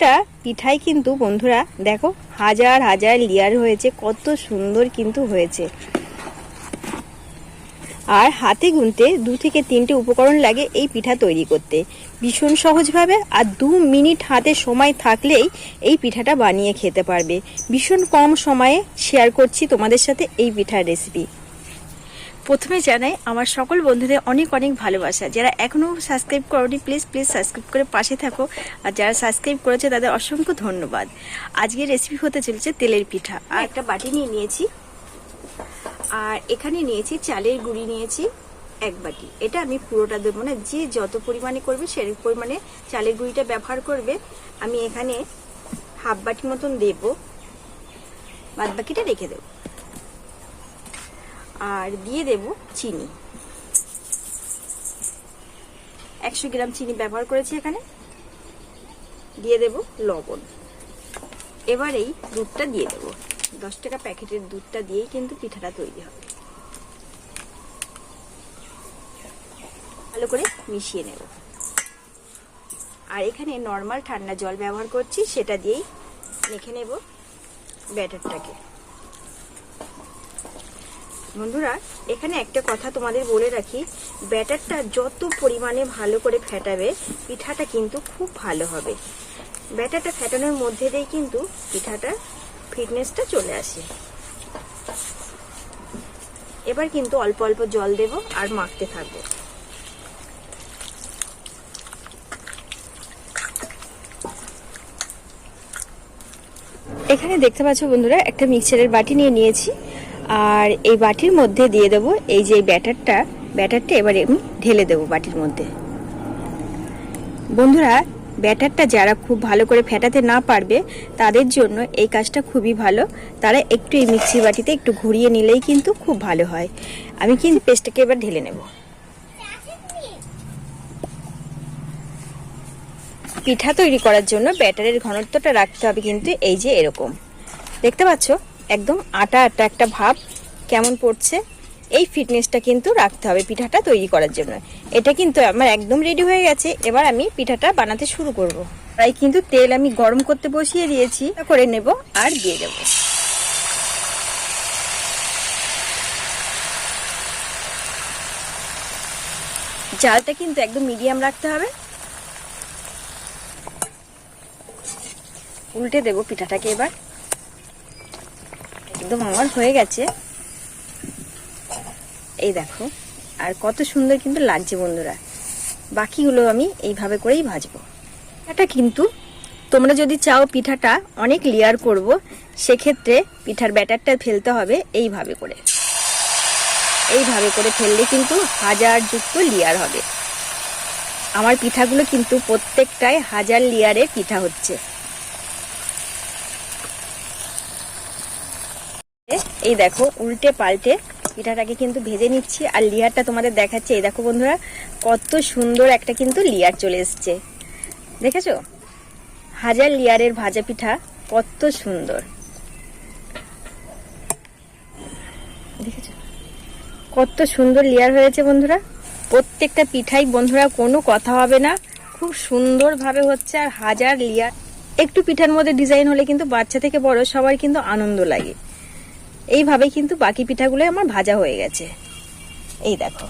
প্রত্যেকটা পিঠাই কিন্তু, বন্ধুরা, দেখো, হাজার হাজার লেয়ার হয়েছে, কত সুন্দর কিন্তু হয়েছে। আর হাতে গুনতে দু থেকে তিনটে উপকরণ লাগে এই পিঠা তৈরি করতে। ভীষণ সহজভাবে আর দু মিনিট হাতে সময় থাকলেই এই পিঠাটা বানিয়ে খেতে পারবে। ভীষণ কম সময়ে শেয়ার করছি তোমাদের সাথে এই পিঠার রেসিপি প্রথমে জানাই, আমার সকল বন্ধুদের অনেক অনেক ভালোবাসা। যারা এখনও সাবস্ক্রাইব করনি প্লিজ প্লিজ সাবস্ক্রাইব করে পাশে থাকো। আর যারা সাবস্ক্রাইব করেছে, তাদের অসংখ্য ধন্যবাদ। আজকের রেসিপি হতে চলেছে তেলের পিঠা। আর একটা বাটি নিয়ে নিয়েছি। আর এখানে নিয়েছি, চালের গুঁড়ি নিয়েছি, এক বাটি। এটা আমি পুরোটা দেবো না। যে যত পরিমাণে করবে, সে পরিমাণে চালের গুঁড়িটা ব্যবহার করবে। আমি এখানে হাফ বাটি মতন দেব। বাদ বাকিটা রেখে দেব। আর দিয়ে দেব চিনি। একশো গ্রাম চিনি ব্যবহার করেছি এখানে। দিয়ে দেব লবণ। এবার এই দুধটা দিয়ে দেবো। দশ টাকা প্যাকেটের দুধটা দিয়েই কিন্তু পিঠাটা তৈরি হবে। ভালো করে মিশিয়ে নেব। আর এখানে নর্মাল ঠান্ডা জল ব্যবহার করছি, সেটা দিয়েই মেখে নেব ব্যাটারটাকে। বন্ধুরা, এখানে একটা কথা তোমাদের বলে রাখি, ব্যাটারটা যত পরিমাণে ভালো করে ফেটাবে, পিঠাটা কিন্তু খুব ভালো হবে। ব্যাটারটা ফেটানোর মধ্যে দিয়ে কিন্তু পিঠাটা ফিটনেসটা চলে আসে। এবার কিন্তু অল্প অল্প জল দেব আর মাখতে থাকব। এখানে দেখতে পাচ্ছ বন্ধুরা, একটা মিক্সচারের বাটি নিয়ে নিয়েছি। আর এই বাটির মধ্যে দিয়ে দেব এই যে ব্যাটারটা ব্যাটারটা এবার আমি ঢেলে দেব বাটির মধ্যে। বন্ধুরা, ব্যাটারটা যারা খুব ভালো করে ফেটাতে না পারবে, তাদের জন্য এই কাজটা খুবই ভালো। তারা একটু এই মিক্সি বাটিতে একটু ঘুরিয়ে নিলেই কিন্তু খুব ভালো হয়। আমি কিন্তু পেস্টটাকে এবার ঢেলে নেব। পিঠা তৈরি করার জন্য ব্যাটারের ঘনত্বটা রাখতে হবে কিন্তু এই যে এরকম। দেখতে পাচ্ছ? একদম আটা আটা একটা ভাব কেমন পড়ছে? এই ফিটনেসটা কিন্তু রাখতে হবে পিঠাটা তৈরি করার জন্য। এটা কিন্তু আমার একদম রেডি হয়ে গেছে, এবার আমি পিঠাটা বানাতে শুরু করব। তাই কিন্তু তেল আমি গরম করতে বসিয়ে দিয়েছি করে নেব আর দিয়ে দেব। জালটা কিন্তু একদম মিডিয়াম রাখতে হবে। উল্টে দেব পিঠাটাকে এবার। একদম আমার হয়ে গেছে। এই দেখো, আর কত সুন্দর কিন্তু লাগছে বন্ধুরা। বাকিগুলো আমি এইভাবে করেই ভাজবো। এটা কিন্তু তোমরা যদি চাও পিঠাটা অনেক লেয়ার করব, সেক্ষেত্রে পিঠার ব্যাটারটা ফেলতে হবে এইভাবে করে। এইভাবে করে ফেললে কিন্তু হাজার যুক্ত লেয়ার হবে। আমার পিঠাগুলো কিন্তু প্রত্যেকটাই হাজার লেয়ারে পিঠা হচ্ছে। এই দেখো, উল্টে পাল্টে পিঠাটাকে কিন্তু ভেজে নিচ্ছি, আর লিয়ারটা তোমাদের দেখাচ্ছে। এই দেখো বন্ধুরা, কত সুন্দর একটা কিন্তু লিয়ার চলে এসছে। দেখেছ? হাজার লিয়ারের ভাজা পিঠা, কত সুন্দর। দেখেছ? কত সুন্দর লিয়ার হয়েছে বন্ধুরা। প্রত্যেকটা পিঠাই বন্ধুরা, কোনো কথা হবে না। খুব সুন্দরভাবে হচ্ছে, আর হাজার লিয়ার। একটু পিঠার মধ্যে ডিজাইন হলে কিন্তু বাচ্চা থেকে বড় সবার কিন্তু আনন্দ লাগে। এইভাবে কিন্তু বাকি পিঠাগুলো আমার ভাজা হয়ে গেছে। এই দেখো।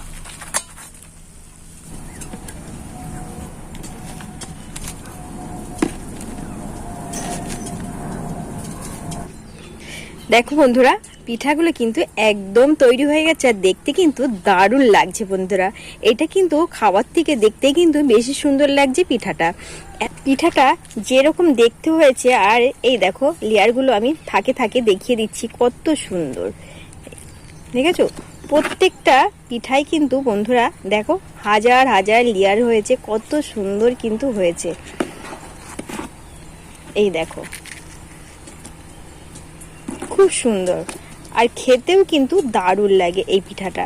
দেখো বন্ধুরা পিঠাগুলো কিন্তু একদম তৈরি হয়ে গেছে আর দেখতে কিন্তু দারুণ লাগছে বন্ধুরা। এটা কিন্তু খাওয়ার থেকে দেখতে কিন্তু বেশি সুন্দর লাগছে পিঠাটা। পিঠাটা যেরকম দেখতে হয়েছে আর এই দেখো, লেয়ারগুলো আমি থাকে থাকে দেখিয়ে দিচ্ছি কত সুন্দর। ঠিক আছে প্রত্যেকটা পিঠাই কিন্তু বন্ধুরা, দেখো, হাজার হাজার লেয়ার হয়েছে, কত সুন্দর কিন্তু হয়েছে। এই দেখো। খুব সুন্দর। আর খেতেও কিন্তু দারুণ লাগে এই পিঠাটা।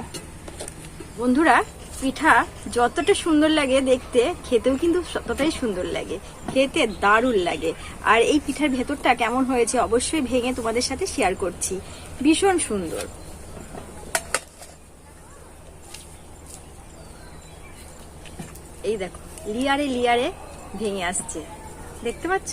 বন্ধুরা, পিঠা যতটা সুন্দর লাগে দেখতে, খেতেও কিন্তু ততটাই সুন্দর লাগে। খেতে দারুণ লাগে। আর এই পিঠার ভেতরটা কেমন হয়েছে অবশ্যই ভেঙে তোমাদের সাথে শেয়ার করছি। ভীষণ সুন্দর। এই দেখো, লিয়ারে লিয়ারে ভেঙে আসছে। দেখতে পাচ্ছ?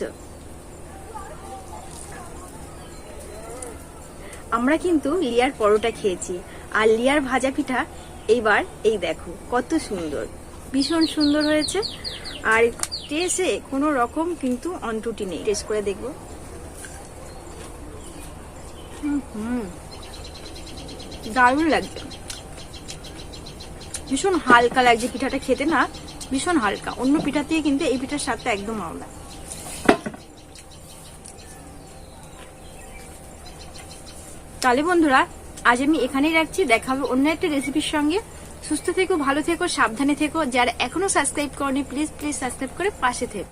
আমরা কিন্তু লিয়ার পরোটা খেয়েছি। আর লিয়ার ভাজা পিঠা, এইবার এই দেখো, কত সুন্দর। ভীষণ সুন্দর হয়েছে। আর টেস্টে কোনো রকম কিন্তু অন্টুটি নেই। টেস্ট করে দেখব। হুম দারুণ লাগছে। ভীষণ হালকা লাগছে পিঠাটা খেতে না। ভীষণ হালকা। অন্য পিঠা থেকে কিন্তু এই পিঠার স্বাদটা একদম আলাদা। তাহলে বন্ধুরা, আজ আমি এখানেই রাখছি। দেখা হবে অন্য একটা রেসিপির সঙ্গে। সুস্থ থেকো, ভালো থেকো, সাবধানে থেকো। যারা এখনও সাবস্ক্রাইব করনি প্লিজ প্লিজ সাবস্ক্রাইব করে পাশে থেকো।